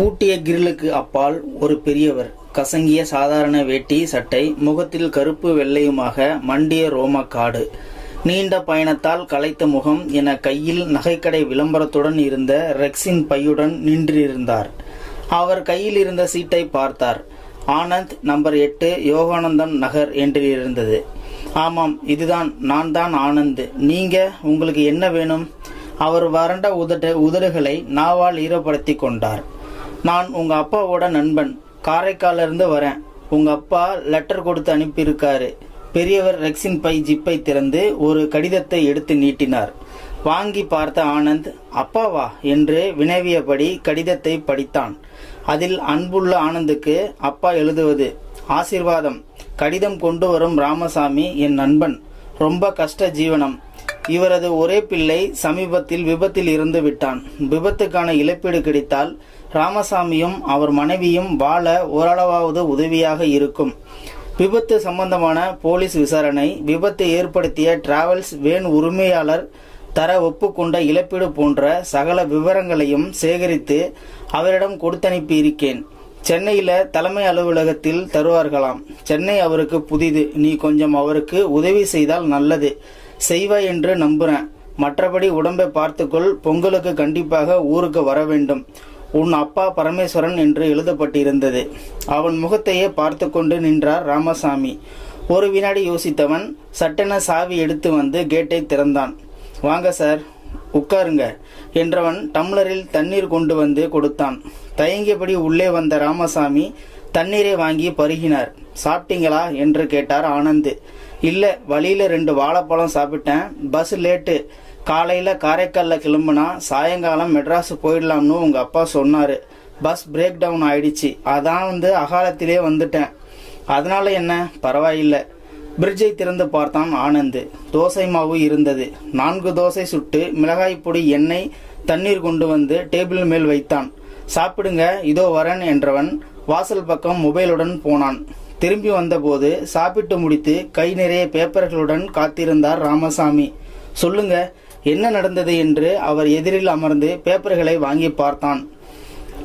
பூட்டிய கிரிலுக்கு அப்பால் ஒரு பெரியவர். கசங்கிய சாதாரண வேட்டி சட்டை முகத்தில் கருப்பு வெள்ளையுமாக மண்டிய ரோமக்காடு. நீண்ட பயணத்தால் களைத்த முகம் என கையில் நகைக்கடை விளம்பரத்துடன் இருந்த ரெக்ஸின் பையுடன் நின்றிருந்தார். அவர் கையில் இருந்த சீட்டை பார்த்தார். ஆனந்த் நம்பர் எட்டு யோகானந்தம் நகர் என்று இருந்தது. ஆமாம் இதுதான் நான் தான் ஆனந்த். நீங்க உங்களுக்கு என்ன வேணும்? அவர் வறண்ட உதட்ட உதடுகளை நாவால் ஈரப்படுத்தி கொண்டார். நான் உங்க அப்பாவோட நண்பன். காரைக்காலிருந்து வரேன். உங்க அப்பா லெட்டர் கொடுத்து அனுப்பியிருக்காரு. பெரியவர் ரெக்ஸின் பை ஜிப்பை திறந்து ஒரு கடிதத்தை எடுத்து நீட்டினார். வாங்கி பார்த்த ஆனந்த் அப்பாவா? என்று வினவியபடி கடிதத்தை படித்தான். அதில் அன்புள்ள ஆனந்துக்கு அப்பா எழுதுவது ஆசிர்வாதம் கடிதம் கொண்டு வரும் ராமசாமி என் நண்பன். ரொம்ப கஷ்ட ஜீவனம். இவரது ஒரே பிள்ளை சமீபத்தில் விபத்தில் இருந்து விட்டான். விபத்துக்கான இழப்பீடு கிடைத்தால் ராமசாமியும் அவர் மனைவியும் வாழ ஓரளவாவது உதவியாக இருக்கும். விபத்து சம்பந்தமான போலீஸ் விசாரணை விபத்து ஏற்படுத்திய டிராவல்ஸ் வேன் உரிமையாளர் தர ஒப்புக்கொண்ட இழப்பீடு போன்ற சகல விவரங்களையும் சேகரித்து அவரிடம் கொடுத்தனுப்பி இருக்கேன். சென்னையில் தலைமை அலுவலகத்தில் தருவார்களாம். சென்னை அவருக்கு புதிது. நீ கொஞ்சம் அவருக்கு உதவி செய்தால் நல்லது. செய்வாய் என்று நம்புறேன். மற்றபடி உடம்பை பார்த்துக்கொள். பொங்கலுக்கு கண்டிப்பாக ஊருக்கு வர வேண்டும். உன் அப்பா பரமேஸ்வரன் என்று எழுதப்பட்டிருந்தது. அவன் முகத்தையே பார்த்து கொண்டு நின்றார் ராமசாமி. ஒரு வினாடி யோசித்தவன் சட்டென சாவி எடுத்து வந்து கேட்டை திறந்தான். வாங்க சார் உட்காருங்க என்றவன் டம்ளரில் தண்ணீர் கொண்டு வந்து கொடுத்தான். தயங்கியபடி உள்ளே வந்த ராமசாமி தண்ணீரை வாங்கி பருகினார். சாப்பிட்டீங்களா? என்று கேட்டார் ஆனந்த். இல்லை வழியில் ரெண்டு வாழைப்பழம் சாப்பிட்டேன். Bus late. காலையில் காரைக்காலில் கிளம்புனா சாயங்காலம் மெட்ராஸ் போயிடலாம்னு உங்கள் அப்பா சொன்னார். பஸ் பிரேக் டவுன் ஆயிடுச்சு. அதான் வந்து அகாலத்திலே வந்துட்டேன். அதனால என்ன? பரவாயில்லை. பிரிட்ஜை திறந்து பார்த்தான் ஆனந்த். தோசை மாவு இருந்தது. நான்கு தோசை சுட்டு மிளகாய் பொடி எண்ணெய் தண்ணீர் கொண்டு வந்து டேபிள் மேல் வைத்தான். சாப்பிடுங்க இதோ வரேன் என்றவன் வாசல் பக்கம் மொபைலுடன் போனான். திரும்பி வந்தபோது சாப்பிட்டு முடித்து கை நிறைய பேப்பர்களுடன் காத்திருந்தார் ராமசாமி. சொல்லுங்க என்ன நடந்தது என்று அவர் எதிரில் அமர்ந்து பேப்பர்களை வாங்கி பார்த்தான்.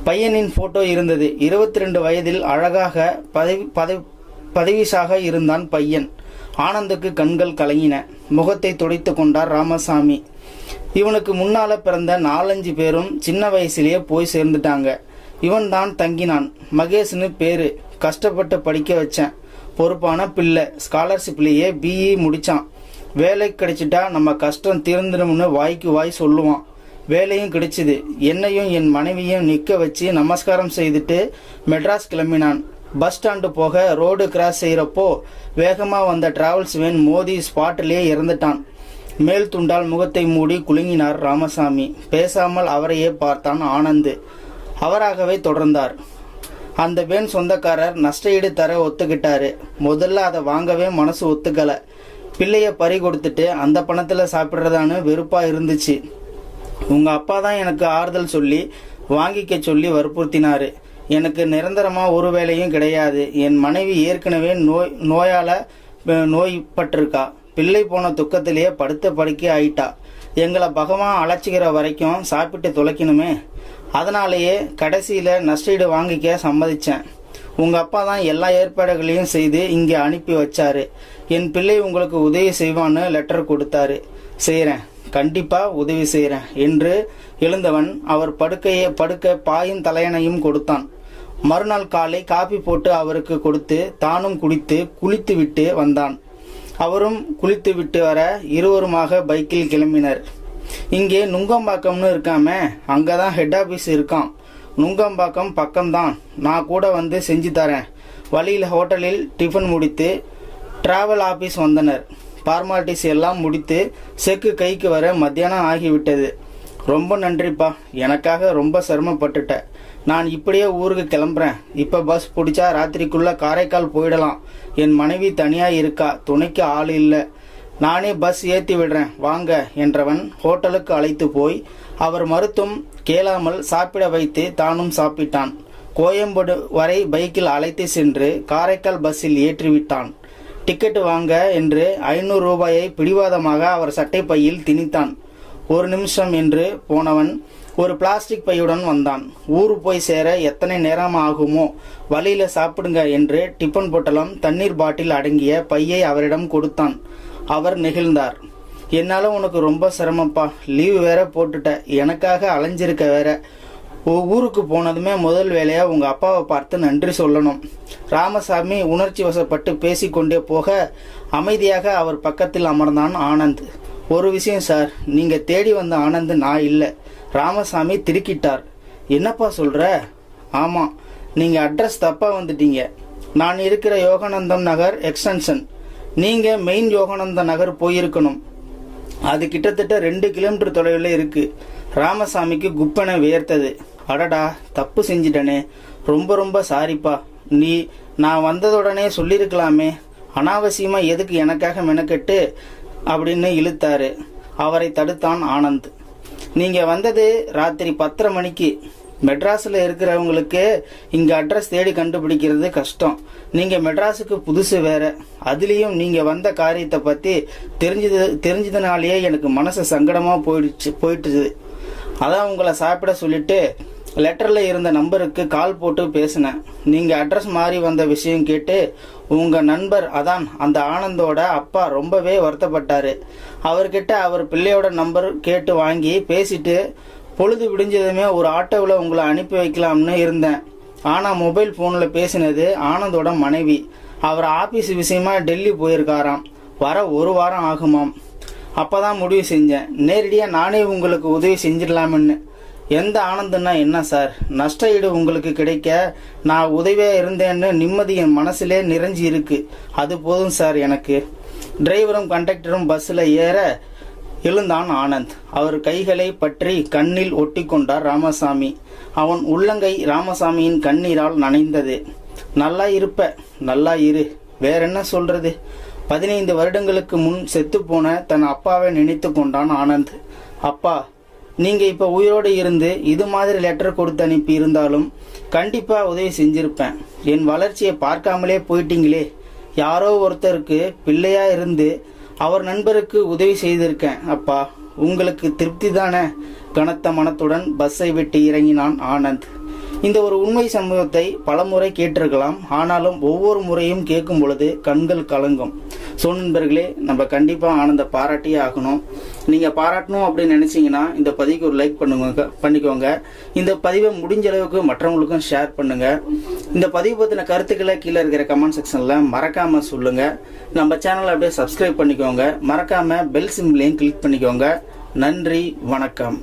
பையனின் போட்டோ இருந்தது. இருபத்தி ரெண்டு வயதில் அழகாக பதவி பதவி பதவிசாக இருந்தான் பையன். ஆனந்துக்கு கண்கள் கலங்கின. முகத்தை துடைத்து கொண்டார் ராமசாமி. இவனுக்கு முன்னால பிறந்த நாலஞ்சு பேரும் சின்ன வயசுலேயே போய் சேர்ந்துட்டாங்க. இவன் தான் தங்கினான். மகேஷ்னு பேரு. கஷ்டப்பட்டு படிக்க வச்சேன். பொறுப்பான பிள்ளை. ஸ்காலர்ஷிப்லேயே பிஇ முடிச்சான். வேலை கிடைச்சிட்டா நம்ம கஷ்டம் தீர்ந்துடும்னு வாய்க்கு வாய் சொல்லுவான். வேலையும் கிடைச்சிது. என்னையும் என் மனைவியும் நிற்க வச்சு நமஸ்காரம் செய்துட்டு மெட்ராஸ் கிளம்பினான். பஸ் ஸ்டாண்டு போக ரோடு கிராஸ் செய்கிறப்போ வேகமாக வந்த டிராவல்ஸ் வேன் மோதி ஸ்பாட்டிலேயே இறந்துட்டான். மேல் துண்டால் முகத்தை மூடி குலுங்கினார் ராமசாமி. பேசாமல் அவரையே பார்த்தான் ஆனந்து. அவராகவே தொடர்ந்தார். அந்த வேன் சொந்தக்காரர் நஷ்டஈடு தர ஒத்துக்கிட்டாரு. முதல்ல அதை வாங்கவே மனசு ஒத்துக்கலை. பிள்ளைய பறி கொடுத்துட்டு அந்த பணத்துல சாப்பிட்றதான்னு வெறுப்பா இருந்துச்சு. உங்க அப்பா தான் எனக்கு ஆறுதல் சொல்லி வாங்கிக்க சொல்லி வற்புறுத்தினாரு. எனக்கு நிரந்தரமா ஒரு வேலையும் கிடையாது. என் மனைவி ஏற்கனவே நோய் நோயால நோய்பட்டிருக்கா பிள்ளை போன துக்கத்திலேயே படுத்த படுக்கை ஆயிட்டா. எங்களை பகவான் அழைச்சிக்கிற வரைக்கும் சாப்பிட்டு துளைக்கணுமே அதனாலேயே கடைசியில நஷ்டீடு வாங்கிக்க சம்மதிச்சேன். உங்க அப்பா தான் எல்லா ஏற்பாடுகளையும் செய்து இங்கே அனுப்பி வச்சாரு. என் பிள்ளை உங்களுக்கு உதவி செய்வான்னு லெட்டர் கொடுத்தாரு. செய்கிறேன் கண்டிப்பாக உதவி செய்கிறேன் என்று எழுந்தவன் அவர் படுக்கையை படுக்க பாயும் தலையணையும் கொடுத்தான். மறுநாள் காலை காபி போட்டு அவருக்கு கொடுத்து தானும் குடித்து குளித்து விட்டு வந்தான். அவரும் குளித்து விட்டு வர இருவருமாக பைக்கில் கிளம்பினர். இங்கே நுங்கம்பாக்கம்னு இருக்காமே அங்கதான் ஹெட் ஆபீஸ் இருக்கான் நுங்கம்பாக்கம் பக்கம்தான். நான் கூட வந்து செஞ்சு தரேன். வழியில் ஹோட்டலில் டிஃபன் முடித்து டிராவல் ஆஃபீஸ் வந்தனர். ஃபார்மாலிட்டிஸ் எல்லாம் முடித்து செக்கு கைக்கு வர மத்தியானம் ஆகிவிட்டது. ரொம்ப நன்றிப்பா. எனக்காக ரொம்ப சிரமப்பட்டுட்ட. நான் இப்படியே ஊருக்கு கிளம்புறேன். இப்போ பஸ் பிடிச்சா ராத்திரிக்குள்ளே காரைக்கால் போயிடலாம். என் மனைவி தனியாக இருக்கா? துணைக்கு ஆள் இல்லை. நானே பஸ் ஏற்றி விடுறேன். வாங்க என்றவன் ஹோட்டலுக்கு அழைத்து போய் அவர் மறுத்தும் கேளாமல் சாப்பிட வைத்து தானும் சாப்பிட்டான். கோயம்பேடு வரை பைக்கில் அழைத்து சென்று காரைக்கால் பஸ்ஸில் ஏற்றிவிட்டான். டிக்கெட் வாங்க என்று ஐநூறு ரூபாயை பிடிவாதமாக அவர் சட்டை பையில் திணித்தான். ஒரு நிமிஷம் என்று போனவன் ஒரு பிளாஸ்டிக் பையுடன் வந்தான். ஊரு போய் சேர எத்தனை நேரம் ஆகுமோ? வழியில் சாப்பிடுங்க என்று டிஃபன் பொட்டலம் தண்ணீர் பாட்டில் அடங்கிய பையை அவரிடம் கொடுத்தான். அவர் நெகிழ்ந்தார். என்னால் உனக்கு ரொம்ப சிரமப்பா லீவு வேற போட்டுட்ட. எனக்காக அலைஞ்சிருக்க வேற. ஊருக்கு போனதுமே முதல் வேலையாக உங்கள் அப்பாவை பார்த்து நன்றி சொல்லணும். ராமசாமி உணர்ச்சி வசப்பட்டு பேசிக்கொண்டே போக அமைதியாக அவர் பக்கத்தில் அமர்ந்தான் ஆனந்த். ஒரு விஷயம் சார் நீங்கள் தேடி வந்த ஆனந்த் நான் இல்லை. ராமசாமி திருக்கிட்டார். என்னப்பா சொல்கிற ஆமாம் நீங்கள் அட்ரஸ் தப்பாக வந்துட்டீங்க. நான் இருக்கிற யோகானந்தம் நகர் எக்ஸ்டென்ஷன். நீங்கள் மெயின் யோகானந்த நகர் போயிருக்கணும். அது கிட்டத்தட்ட ரெண்டு கிலோமீட்டர் தொலைவில் இருக்கு. ராமசாமிக்கு குப்பனை வியர்த்தது. அடடா தப்பு செஞ்சிட்டனே. ரொம்ப ரொம்ப சாரிப்பா. நீ நான் வந்ததுடனே சொல்லியிருக்கலாமே அனாவசியமா எதுக்கு எனக்காக மெனக்கெட்டு? அப்படின்னு இழுத்தாரு. அவரை தடுத்தான் ஆனந்த். நீங்க வந்தது ராத்திரி பத்தரை மணிக்கு. மெட்ராஸில் இருக்கிறவங்களுக்கு இங்கே அட்ரஸ் தேடி கண்டுபிடிக்கிறது கஷ்டம். நீங்கள் மெட்ராஸுக்கு புதுசு வேறு. அதுலேயும் நீங்கள் வந்த காரியத்தை பற்றி தெரிஞ்சது தெரிஞ்சதுனாலேயே எனக்கு மனசு சங்கடமாக போயிடுச்சு போயிட்டுது. அதான் உங்களை சாப்பிட சொல்லிவிட்டு லெட்டரில் இருந்த நம்பருக்கு கால் போட்டு பேசினேன். நீங்கள் அட்ரஸ் மாறி வந்த விஷயம் கேட்டு உங்கள் நண்பர் அதான் அந்த ஆனந்தோட அப்பா ரொம்பவே வருத்தப்பட்டார். அவர்கிட்ட அவர் பிள்ளையோட நம்பர் கேட்டு வாங்கி பேசிட்டு பொழுது விடிஞ்சதுமே ஒரு ஆட்டோவில் உங்களை அனுப்பி வைக்கலாம்னு இருந்தேன். ஆனால் மொபைல் ஃபோனில் பேசினது ஆனந்தோட மனைவி. அவர் ஆஃபீஸ் விஷயமா டெல்லி போயிருக்காராம். வர ஒரு வாரம் ஆகுமாம். அப்போ தான் முடிவு செஞ்சேன். நேரடியாக நானே உங்களுக்கு உதவி செஞ்சிடலாமுன்னு எந்த ஆனந்தம்னா என்ன சார்? நஷ்ட ஈடு உங்களுக்கு கிடைக்க நான் உதவியாக இருந்தேன்னு நிம்மதி என் மனசுலே நிறைஞ்சி இருக்கு. அது போதும் சார் எனக்கு. டிரைவரும் கண்டக்டரும் பஸ்ஸில் ஏற எழுந்தான் ஆனந்த். அவர் கைகளை பற்றி கண்ணில் ஒட்டி கொண்டார் ராமசாமி. அவன் உள்ளங்கை ராமசாமியின் கண்ணீரால் நனைந்தது. நல்லா இருப்ப நல்லா இரு வேற என்ன சொல்றது? பதினைந்து வருடங்களுக்கு முன் செத்துப்போன தன் அப்பாவை நினைத்து கொண்டான் ஆனந்த். அப்பா நீங்க இப்ப உயிரோடு இருந்து இது மாதிரி லெட்டர் கொடுத்து அனுப்பி இருந்தாலும் கண்டிப்பா உதவி செஞ்சிருப்பேன். என் வளர்ச்சியை பார்க்காமலே போயிட்டீங்களே. யாரோ ஒருத்தருக்கு பிள்ளையா இருந்து அவர் நண்பருக்கு உதவி செய்திருக்கேன் அப்பா. உங்களுக்கு திருப்தி தானே கனத்த மனத்துடன் பஸ்ஸை விட்டு இறங்கினான் ஆனந்த். இந்த ஒரு உண்மை சம்பவத்தை பலமுறை கேட்டிருக்கலாம். ஆனாலும் ஒவ்வொரு முறையும் கேட்கும் பொழுது கண்கள் கலங்கும். சோ நண்பர்களே நம்ம கண்டிப்பாக ஆனந்த பாராட்டியே ஆகணும். நீங்கள் பாராட்டணும் அப்படின்னு நினச்சிங்கன்னா இந்த பதிவுக்கு ஒரு லைக் பண்ணுங்க பண்ணிக்கோங்க. இந்த பதிவை முடிஞ்ச அளவுக்கு மற்றவங்களுக்கும் ஷேர் பண்ணுங்க. இந்த பதிவு பற்றின கருத்துக்களை கீழே இருக்கிற கமெண்ட் செக்ஷனில் மறக்காமல் சொல்லுங்கள் நம்ம சேனலை அப்படியே சப்ஸ்கிரைப் பண்ணிக்கோங்க. மறக்காமல் பெல் சிம்லேயும் கிளிக் பண்ணிக்கோங்க. நன்றி வணக்கம்.